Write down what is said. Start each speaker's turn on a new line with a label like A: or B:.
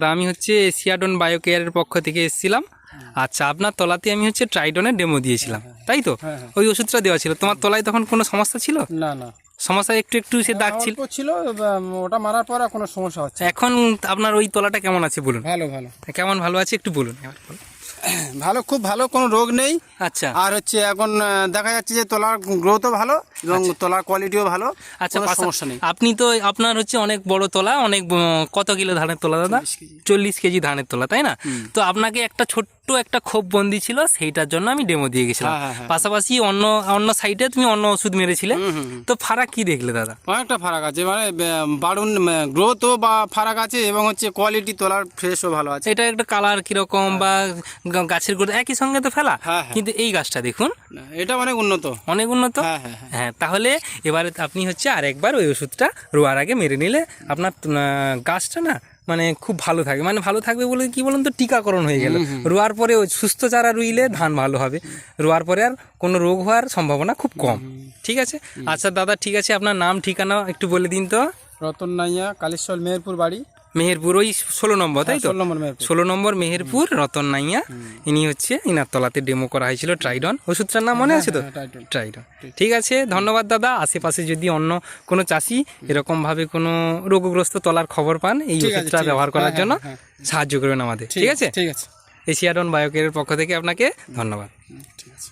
A: আমি হচ্ছে এশিয়াডন বায়োকেয়ারের পক্ষ থেকে এসেছিলাম। আচ্ছা আপনার তলাতে আমি হচ্ছে ট্রাইডনের ডেমো দিয়েছিলাম তাই তো?
B: হ্যাঁ, হ্যাঁ।
A: ওই ওষুধটা দেওয়া ছিল। তোমার তলায় তখন কোনো সমস্যা ছিল?
B: না না।
A: সমস্যা একটু একটু সে দাগ ছিল?
B: ছিল ওটা মারার পর কোনো সমস্যা হচ্ছে
A: এখন আপনার ওই তলাটা কেমন আছে বলুন?
B: ভালো ভালো।
A: কেমন ভালো আছে একটু বলুন।
B: ভালো খুব ভালো কোনো রোগ নেই।
A: আচ্ছা।
B: আর হচ্ছে এখন দেখা যাচ্ছে যে তলার গ্রোথও ভালো এবং তলার কোয়ালিটিও ভালো।
A: আচ্ছা
B: কোনো সমস্যা নেই।
A: আপনি তো আপনার হচ্ছে অনেক বড় তোলা অনেক কত কিলো ধানের তোলা দাদা? চল্লিশ কেজি। ধানের তোলা তাই না? তো আপনাকে একটা ছোট্ট একটা ক্ষোভ বন্দি ছিল সেইটার জন্য আমি ডেমো দিয়ে গেছিলাম।
B: হ্যাঁ, হ্যাঁ, হ্যাঁ।
A: পাশাপাশি অন্য অন্য সাইডে তুমি অন্য ওষুধ মেরেছিলে। তো ফারাক কি দেখলে দাদা?
B: অনেকটা ফারাক আছে মানে বাড়ুন গ্রোথও বা ফারাক আছে এবং হচ্ছে কোয়ালিটি তোলার ফ্রেশও ভালো আছে।
A: এটা একটা কালার কীরকম বা গাছের গোড়া একই সঙ্গে তো ফেলা। কিন্তু এই গাছটা দেখুন।
B: এটা অনেক উন্নত।
A: অনেক উন্নত?
B: হ্যাঁ
A: তাহলে এবারে আপনি হচ্ছে আরেকবার ওই ওষুধটা রোয়ার আগে মেরে নিলে আপনার গাছটা না মানে খুব ভালো থাকে। মানে ভালো থাকবে বলে কি বলুন তো টিকাকরণ হয়ে গেল। রোয়ার পরে ওই সুস্থ চারা রুইলে ধান ভালো হবে। রোয়ার পরে আর কোনো রোগ হওয়ার সম্ভাবনা খুব কম। ঠিক আছে? আচ্ছা দাদা ঠিক আছে আপনার নাম ঠিকানা একটু বলে দিন তো।
B: রতন নাইয়া কালেশ্বর মেহেরপুর বাড়ি।
A: মেহেরপুর ওই ষোলো নম্বর তাই তো?
B: ষোলো নম্বর মেহেরপুর।
A: ষোলো নম্বর মেহেরপুর রতন নাইয়া। ইনি হচ্ছে ইনার তলাতে ডেমো করা হয়েছিল ট্রাইডন ওষুধটার নাম মনে আছে তো?
B: হ্যাঁ,
A: ট্রাইডন ঠিক। আছে ধন্যবাদ দাদা। আশেপাশে যদি অন্য কোনো চাষি এরকমভাবে কোনো রোগগ্রস্ত তলার খবর পান এই ওষুধটা ব্যবহার করার
B: হ্যাঁ,
A: জন্য
B: হ্যাঁ,
A: সাহায্য করবেন আমাদের। ঠিক আছে
B: ঠিক আছে।
A: এশিয়াডন বায়োকের পক্ষ থেকে আপনাকে ধন্যবাদ।
B: ঠিক আছে।